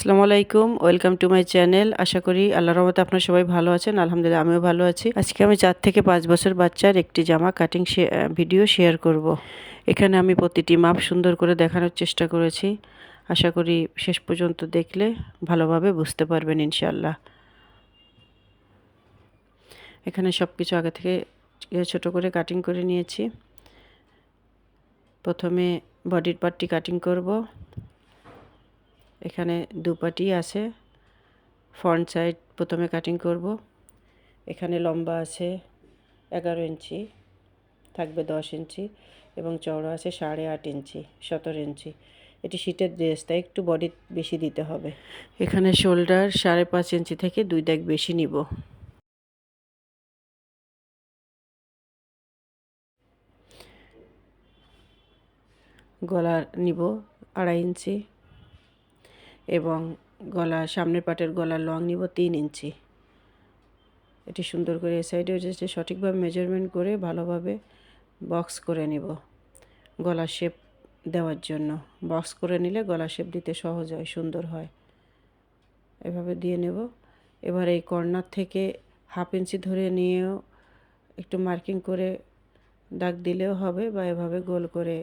আসসালামু আলাইকুম, welcome to my channel. আশা করি আল্লাহ রহমতে আপনারা সবাই ভালো আছেন। আলহামদুলিল্লাহ, আমিও ভালো আছি। আজকে আমি চার থেকে পাঁচ বছর বাচ্চার একটি জামা কাটিং ভিডিও শেয়ার করব। এখানে আমি প্রতিটি মাপ সুন্দর করে দেখানোর চেষ্টা করেছি। আশা করি শেষ পর্যন্ত দেখলে ভালোভাবে বুঝতে পারবেন ইনশাল্লাহ এখানে সব কিছু আগে থেকে ছোট করে কাটিং করে নিয়েছি। প্রথমে বডির পার্টটি কাটিং করব। এখানে দুপাটি আছে। ফ্রন্ট সাইড প্রথমে কাটিং করব। এখানে লম্বা আছে এগারো ইঞ্চি, থাকবে দশ ইঞ্চি এবং চওড়া আছে সাড়ে আট ইঞ্চি, সতেরো ইঞ্চি। এটি শীতের ড্রেস, তাই একটু বডি বেশি দিতে হবে। এখানে শোল্ডার সাড়ে পাঁচ ইঞ্চি থেকে দুই দাগ বেশি নিব। গলার নিব আড়াই ইঞ্চি। এবং গলা, সামনের পাটের গলার লং নিব তিন ইঞ্চি। এটি সুন্দর করে এ সাইডে যে সঠিকভাবে মেজারমেন্ট করে ভালোভাবে বক্স করে নিব গলা শেপ দেওয়ার জন্য। বক্স করে নিলে গলা শেপ দিতে সহজ হয়, সুন্দর হয়। এভাবে দিয়ে নেব। এবার এই কর্নার থেকে হাফ ইঞ্চি ধরে নিয়েও একটু মার্কিং করে দাগ দিলেও হবে বা এভাবে গোল করে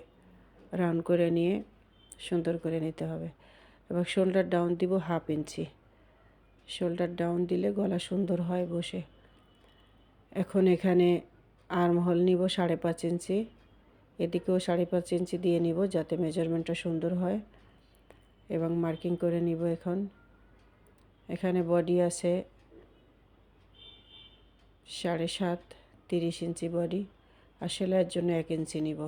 রাউন্ড করে নিয়ে সুন্দর করে নিতে হবে। এবার শোল্ডার ডাউন দিব হাফ ইঞ্চি। শোল্ডার ডাউন দিলে গলা সুন্দর হয় বসে। এখন এখানে আর্মহল নিব সাড়ে পাঁচ ইঞ্চি। এদিকেও সাড়ে পাঁচ ইঞ্চি দিয়ে নিব যাতে মেজারমেন্টটা সুন্দর হয়। এবং মার্কিং করে নিব এখন। এখানে বডি আছে সাড়ে সাত, তিরিশ ইঞ্চি বডি আর সেলাইয়ের জন্য এক ইঞ্চি নিব।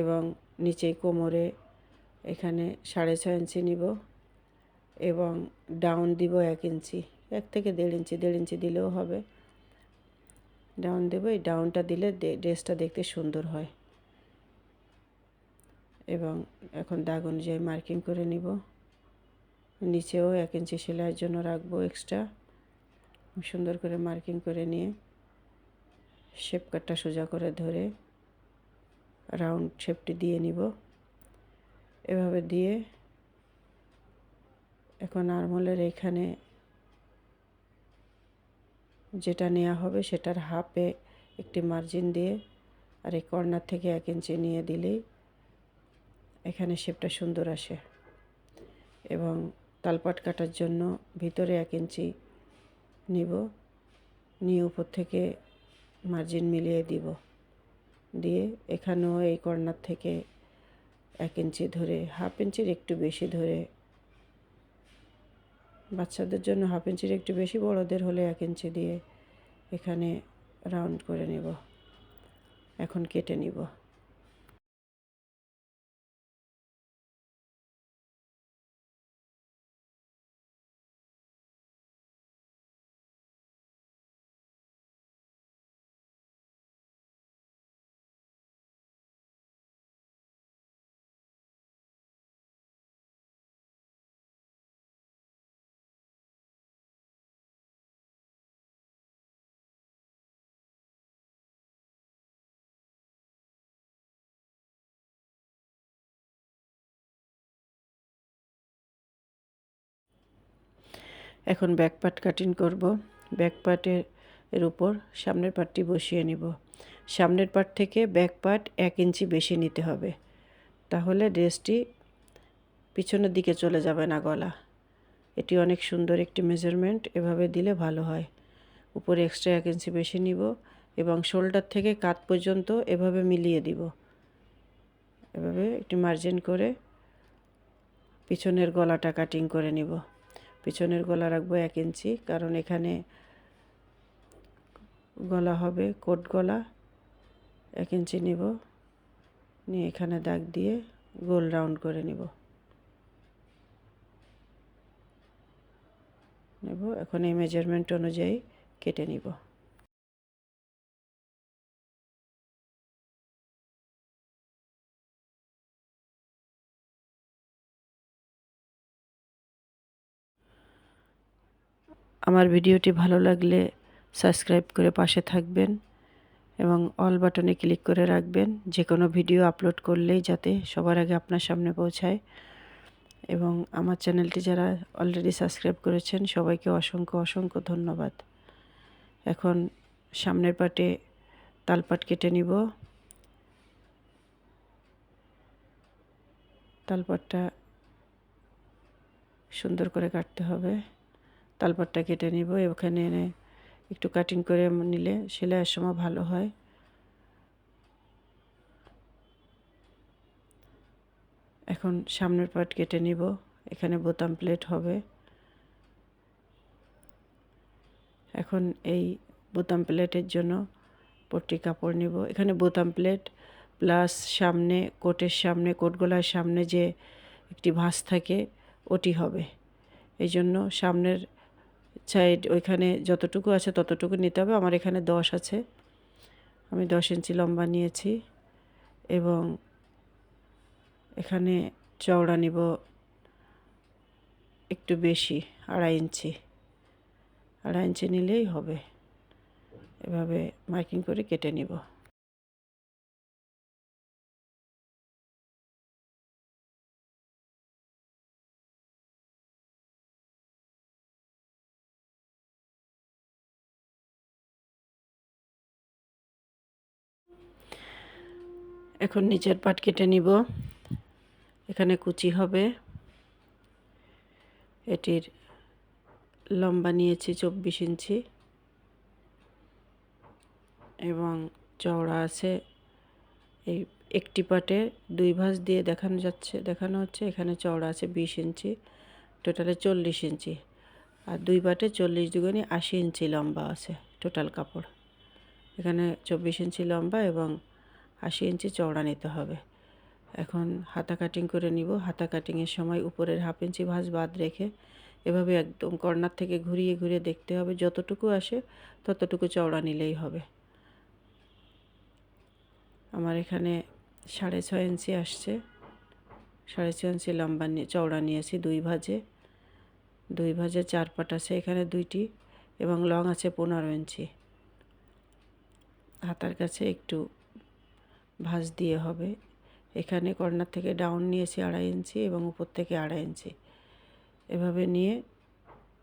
এবং নিচে কোমরে এখানে সাড়ে ছয় ইঞ্চি নিব এবং ডাউন দিব এক ইঞ্চি, এক থেকে দেড় ইঞ্চি দেড় ইঞ্চি দিলেও হবে। ডাউন দেবো, এই ডাউনটা দিলে ড্রেসটা দেখতে সুন্দর হয়। এবং এখন দাগ অনুযায়ী মার্কিং করে নিব। নিচেও এক ইঞ্চি সেলাইয়ের জন্য রাখব এক্সট্রা। সুন্দর করে মার্কিং করে নিয়ে শেপ কাটটা সোজা করে ধরে রাউন্ড শেপটি দিয়ে নিব। এভাবে দিয়ে এখন আরমোলের এখানে যেটা নেওয়া হবে সেটার হাফে একটি মার্জিন দিয়ে আর এই কর্নার থেকে এক ইঞ্চি নিয়ে দিলেই এখানে শেপটা সুন্দর আসে এবং তালপাট কাটার জন্য ভিতরে এক ইঞ্চি নিব, নিয়ে উপর থেকে মার্জিন মিলিয়ে দিব। দিয়ে এখানেও এই কর্নার থেকে এক ইঞ্চি ধরে, হাফ ইঞ্চির একটু বেশি ধরে। বাচ্চাদের জন্য হাফ ইঞ্চির একটু বেশি, বড়দের হলে এক ইঞ্চি দিয়ে এখানে রাউন্ড করে নেব। এখন কেটে নিব। এখন ব্যাক পার্ট কাটিং করব। ব্যাক পার্টের এর উপর সামনের পার্টটি বসিয়ে নিব। সামনের পার্ট থেকে ব্যাক পার্ট এক ইঞ্চি বেশি নিতে হবে। তাহলে ড্রেসটি পিছনের দিকে চলে যাবে না গলা। এটি অনেক সুন্দর একটি মেজারমেন্ট এভাবে দিলে ভালো হয়। উপরে এক্সট্রা এক ইঞ্চি বেশি নিব এবং শোল্ডার থেকে কাত পর্যন্ত এভাবে মিলিয়ে দিব। এভাবে একটি মার্জিন করে পিছনের গলাটা কাটিং করে নিব। পিছনের গলা রাখব এক ইঞ্চি, কারণ এখানে গলা হবে, কোট গলা, এক ইঞ্চি নিব, নিয়ে এখানে দাগ দিয়ে গোল রাউন্ড করে নিব। নেব, এখন এই মেজারমেন্ট অনুযায়ী কেটে নিব। আমার ভিডিওটি ভালো লাগলে সাবস্ক্রাইব করে পাশে থাকবেন এবং অল বাটনে ক্লিক করে রাখবেন। যে কোনো ভিডিও আপলোড করলেই যাতে সবার আগে আপনার সামনে পৌঁছায়। এবং আমার চ্যানেলটি যারা অলরেডি সাবস্ক্রাইব করেছেন, সবাইকে অসংখ্য অসংখ্য ধন্যবাদ। এখন সামনের পাটে তালপাট কেটে নিব। তালপাটটা সুন্দর করে কাটতে হবে। তালপাটটা কেটে নিব, ওখানে এনে একটু কাটিং করে নিলে সেলাইয়ের সময় ভালো হয়। এখন সামনের পাট কেটে নিব, এখানে বোতাম প্লেট হবে। এখন এই বোতাম প্লেটের জন্য পট্টি কাপড় নিব। এখানে বোতাম প্লেট প্লাস সামনে কোটের সামনে কোটগোলার সামনে যে একটি ভাঁজ থাকে, ওটি হবে। এই জন্য সামনের সাইড ওইখানে যতটুকু আছে ততটুকু নিতে হবে। আমার এখানে দশ আছে। আমি দশ ইঞ্চি লম্বা নিয়েছি এবং এখানে চওড়া নিব একটু বেশি, আড়াই ইঞ্চি। আড়াই ইঞ্চি নিলেই হবে। এভাবে মার্কিং করে কেটে নিব। এখন নিচের পাট কেটে নিব। এখানে কুচি হবে। এটির লম্বা নিয়েছি চব্বিশ ইঞ্চি। এবং চওড়া আছে। এই একটি পাটে দুই ভাঁজ দিয়ে দেখানো যাচ্ছে, দেখানো হচ্ছে। এখানে চওড়া আছে বিশ ইঞ্চি, টোটালে চল্লিশ ইঞ্চি। আর দুই পাটে চল্লিশ দুগুনি আশি ইঞ্চি লম্বা আছে টোটাল কাপড়। এখানে চব্বিশ ইঞ্চি লম্বা এবং আশি ইঞ্চি চওড়া নিতে হবে। এখন হাতা কাটিং করে নিব। হাতা কাটিংয়ের সময় উপরের হাফ ইঞ্চি ভাঁজ বাদ রেখে এভাবে একদম কর্নার থেকে ঘুরিয়ে ঘুরিয়ে দেখতে হবে। যতটুকু আসে ততটুকু চওড়া নিলেই হবে। আমার এখানে সাড়ে ছয় ইঞ্চি আসছে। সাড়ে ছয় ইঞ্চি লম্বা নিয়ে চওড়া নিয়েছি দুই ভাজে। দুই ভাজে চার পাট আছে এখানে দুইটি এবং লং আছে পনেরো ইঞ্চি। হাতার কাছে একটু ভাঁজ দিয়ে হবে। এখানে কর্নার থেকে ডাউন নিয়েছি আড়াই ইঞ্চি এবং উপর থেকে আড়াই ইঞ্চি। এভাবে নিয়ে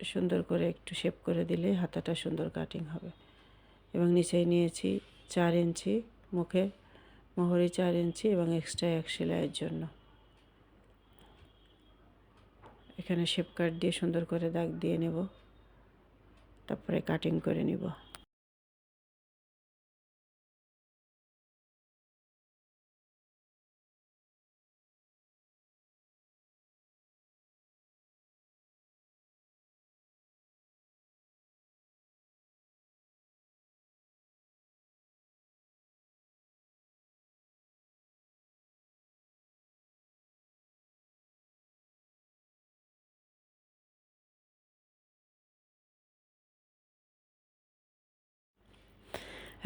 সুন্দর করে একটু শেপ করে দিলে হাতাটা সুন্দর কাটিং হবে। এবং নিচেই নিয়েছি চার ইঞ্চি মুখে, মোহরি চার ইঞ্চি এবং এক্সট্রা এক সেলাইয়ের জন্য। এখানে শেপ কাট দিয়ে সুন্দর করে দাগ দিয়ে নেব। তারপরে কাটিং করে নিব।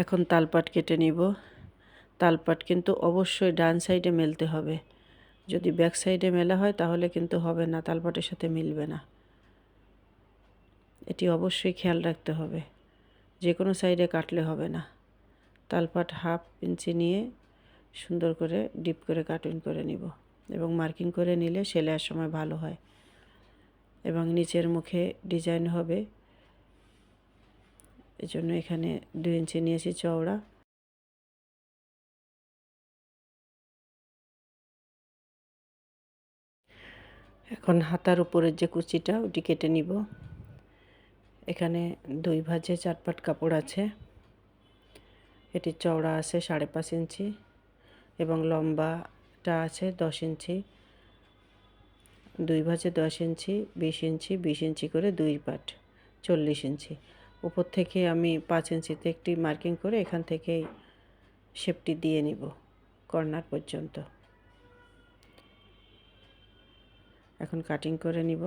এখন তালপাট কেটে নিব। তালপাট কিন্তু অবশ্যই ডান সাইডে মেলতে হবে। যদি ব্যাক সাইডে মেলা হয় তাহলে কিন্তু হবে না, তালপাটের সাথে মিলবে না। এটি অবশ্যই খেয়াল রাখতে হবে। যে কোনো সাইডে কাটলে হবে না। তালপাট হাফ ইঞ্চি নিয়ে সুন্দর করে ডিপ করে কাটিং করে নিব এবং মার্কিং করে নিলে সেলাইয়ের সময় ভালো হয় এবং নিচের মুখে ডিজাইন হবে এজন্য এখানে দুই ইঞ্চি নিয়েছি চওড়া। এখন হাতার উপরের যে কুচিটা, ওটি কেটে নিব। এখানে দুই ভাজে চার পাট কাপড় আছে। এটি চওড়া আছে সাড়ে পাঁচ ইঞ্চি এবং লম্বাটা আছে দশ ইঞ্চি। দুই ভাজে দশ ইঞ্চি, বিশ ইঞ্চি বিশ ইঞ্চি করে দুই পাট, চল্লিশ ইঞ্চি। উপর থেকে আমি পাঁচ ইঞ্চিতে একটি মার্কিং করে এখান থেকেই শেপটি দিয়ে নিব, কর্নার পর্যন্ত। এখন কাটিং করে নিব।